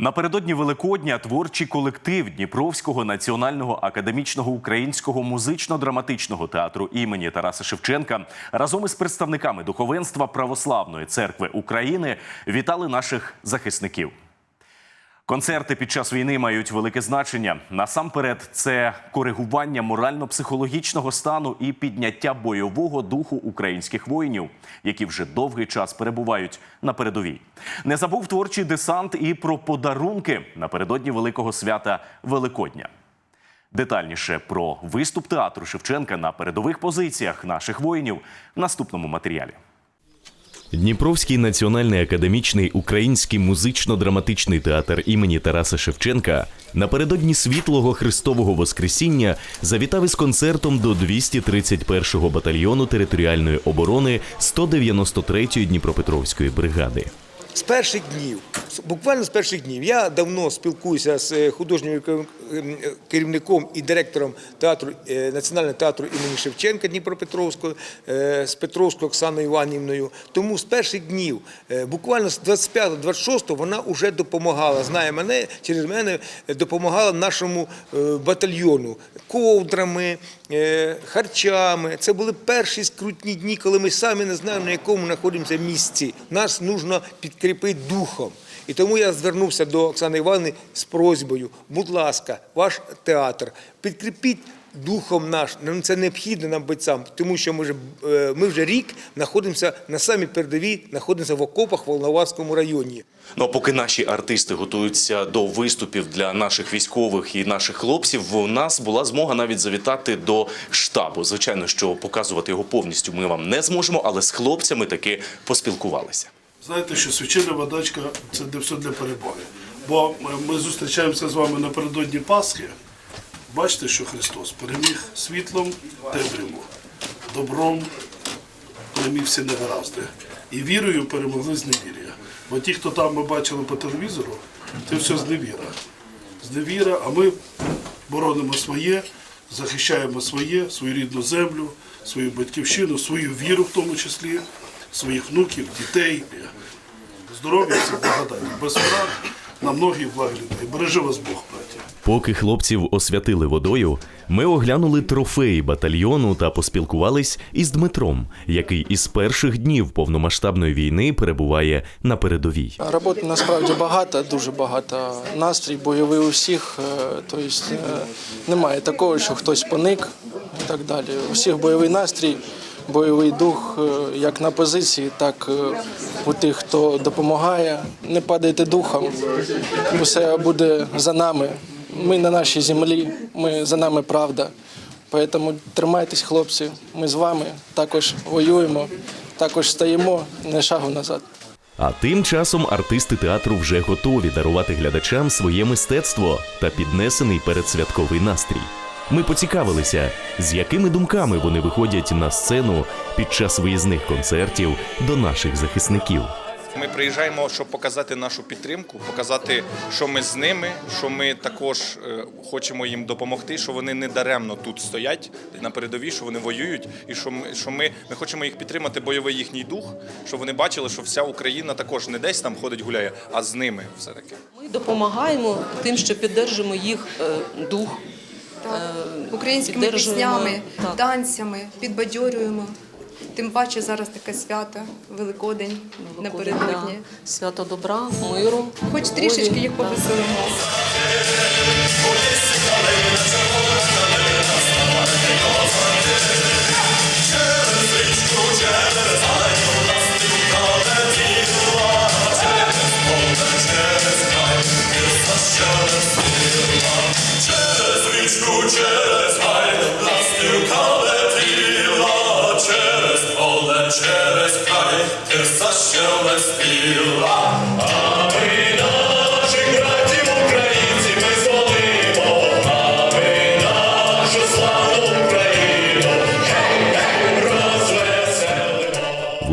Напередодні Великодня творчий колектив Дніпровського національного академічного українського музично-драматичного театру імені Тараса Шевченка разом із представниками духовенства Православної церкви України вітали наших захисників. Концерти під час війни мають велике значення. Насамперед, це коригування морально-психологічного стану і підняття бойового духу українських воїнів, які вже довгий час перебувають на передовій. Не забув творчий десант і про подарунки напередодні великого свята Великодня. Детальніше про виступ театру Шевченка на передових позиціях наших воїнів в наступному матеріалі. Дніпровський національний академічний український музично-драматичний театр імені Тараса Шевченка напередодні світлого Христового Воскресіння завітав із концертом до 231-го батальйону територіальної оборони 193-ї Дніпропетровської бригади. З перших днів, буквально з перших днів, я давно спілкуюся з е, художнім керівником і директором театру е, Національного театру імені Шевченка Дніпропетровського, е, з Петровською Оксаною Іванівною. Тому з перших днів, буквально з 25-26 вона вже допомагала, знає мене, через мене допомагала нашому батальйону ковдрами, харчами. Це були перші скрутні дні, коли ми самі не знаємо, на якому знаходимося місці. Нас потрібно підкріпити духом. І тому я звернувся до Оксани Івановни з просьбою, будь ласка, ваш театр, підкріпіть духом наш. Нам це необхідно нам бойцям, тому що ми вже, е, ми вже рік знаходимося на самій передовій, знаходимося в окопах в Волноваському районі. Ну а поки наші артисти готуються до виступів для наших військових і наших хлопців, у нас була змога навіть завітати до штабу. Звичайно, що показувати його повністю ми вам не зможемо, але з хлопцями таки поспілкувалися. Знаєте, що священна водачка це не все для перебою. Бо ми зустрічаємося з вами напередодні Пасхи. Бачите, що Христос переміг світлом темряву, добром переміг всі негаразди. І вірою перемогли зневір'я. Бо ті, хто там ми бачили по телевізору, це все зневіра. Зневіра, а ми боронимо своє, захищаємо своє, свою рідну землю, свою батьківщину, свою віру в тому числі, своїх внуків, дітей. Здоров'я це благодать. Без враг на многі благі людей. Бережи вас Бог, браті. Поки хлопців освятили водою, ми оглянули трофеї батальйону та поспілкувались із Дмитром, який із перших днів повномасштабної війни перебуває на передовій. Роботи насправді багато, дуже багато. Настрій бойовий у всіх. е, Тобто е, немає такого, що хтось поник і так далі. У всіх бойовий настрій, бойовий дух, е, як на позиції, так е, у тих, хто допомагає. Не падайте духом. Усе буде за нами. Ми на нашій землі, ми за нами правда. Тому тримайтесь, хлопці. Ми з вами також воюємо, також стаємо не шагу назад. А тим часом артисти театру вже готові дарувати глядачам своє мистецтво та піднесений передсвятковий настрій. Ми поцікавилися, з якими думками вони виходять на сцену під час виїзних концертів до наших захисників. Ми приїжджаємо, щоб показати нашу підтримку, показати, що ми з ними, що ми також е, хочемо їм допомогти, що вони не даремно тут стоять на передовій, що вони воюють, і що ми, що ми, ми хочемо їх підтримати, бойовий їхній дух, щоб вони бачили, що вся Україна також не десь там ходить гуляє, а з ними все таки. Ми допомагаємо тим, що піддержуємо їх е, дух. Українськими піддержуємо, піснями, так. танцями, підбадьорюємо. Тим паче зараз таке свято, Великодень напередодні. Свято добра, миру. Хоч трішечки їх повеселимо.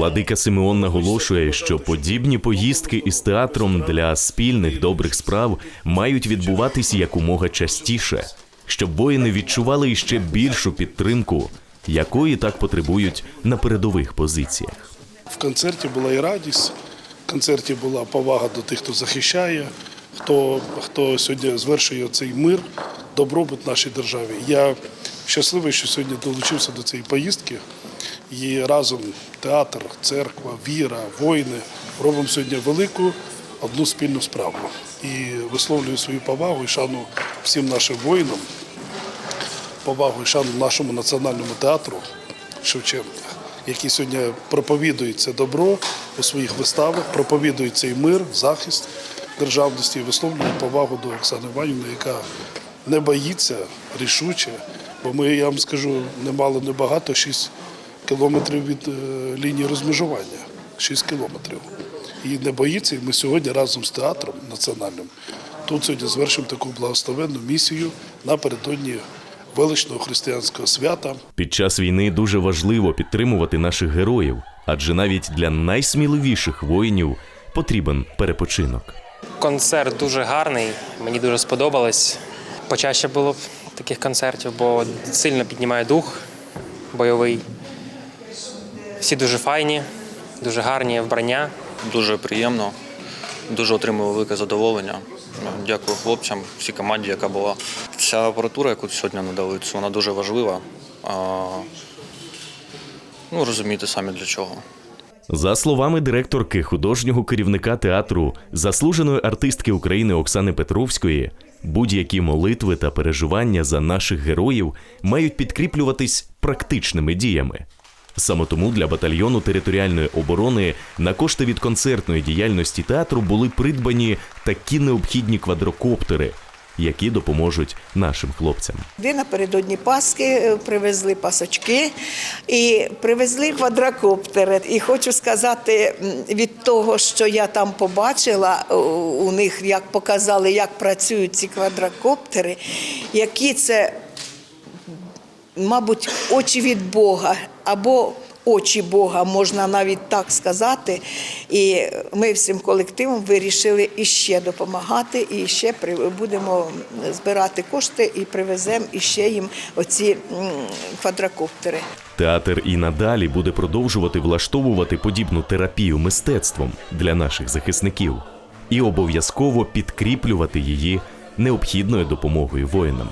Владика Симеон наголошує, що подібні поїздки із театром для спільних добрих справ мають відбуватись якомога частіше, щоб воїни відчували іще більшу підтримку, якої так потребують на передових позиціях. В концерті була і радість, в концерті була повага до тих, хто захищає, хто, хто сьогодні звершує цей мир, добробут нашій державі. Я щасливий, що сьогодні долучився до цієї поїздки. І разом театр, церква, віра, воїни робимо сьогодні велику одну спільну справу. І висловлюю свою повагу і шану всім нашим воїнам, повагу і шану нашому національному театру Шевченка, який сьогодні проповідує це добро у своїх виставах, проповідує цей мир, захист державності і висловлює повагу до Оксани Іванівни, яка не боїться рішуче, бо ми, я вам скажу, немало небагато, 6 кілометрів від е, лінії розмежування. 6 кілометрів. І не боїться, і ми сьогодні разом з театром національним тут сьогодні звершимо таку благословенну місію напередодні величного християнського свята. Під час війни дуже важливо підтримувати наших героїв, адже навіть для найсміливіших воїнів потрібен перепочинок. Концерт дуже гарний, мені дуже сподобалось. Почаще було б таких концертів, бо сильно піднімає дух бойовий. Всі дуже файні, дуже гарні вбрання. Дуже приємно, дуже отримую велике задоволення. Дякую хлопцям, всій команді, яка була. Ця апаратура, яку сьогодні надали, це вона дуже важлива. Ну, розумієте самі для чого. За словами директорки художнього керівника театру, заслуженої артистки України Оксани Петровської, будь-які молитви та переживання за наших героїв мають підкріплюватись практичними діями. Саме тому для батальйону територіальної оборони на кошти від концертної діяльності театру були придбані такі необхідні квадрокоптери, які допоможуть нашим хлопцям. Де напередодні Пасхи е, привезли пасочки і привезли квадрокоптери. І хочу сказати, від того, що я там побачила, у них як показали, як працюють ці квадрокоптери, які це, мабуть, очі від Бога або очі Бога, можна навіть так сказати. І ми всім колективом вирішили іще допомагати, і ще будемо збирати кошти і привеземо іще їм оці квадрокоптери. Театр і надалі буде продовжувати влаштовувати подібну терапію мистецтвом для наших захисників і обов'язково підкріплювати її необхідною допомогою воїнам.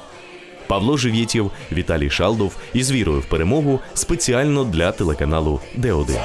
Павло Живєтєв, Віталій Шалдов із вірою в перемогу спеціально для телеканалу Д1.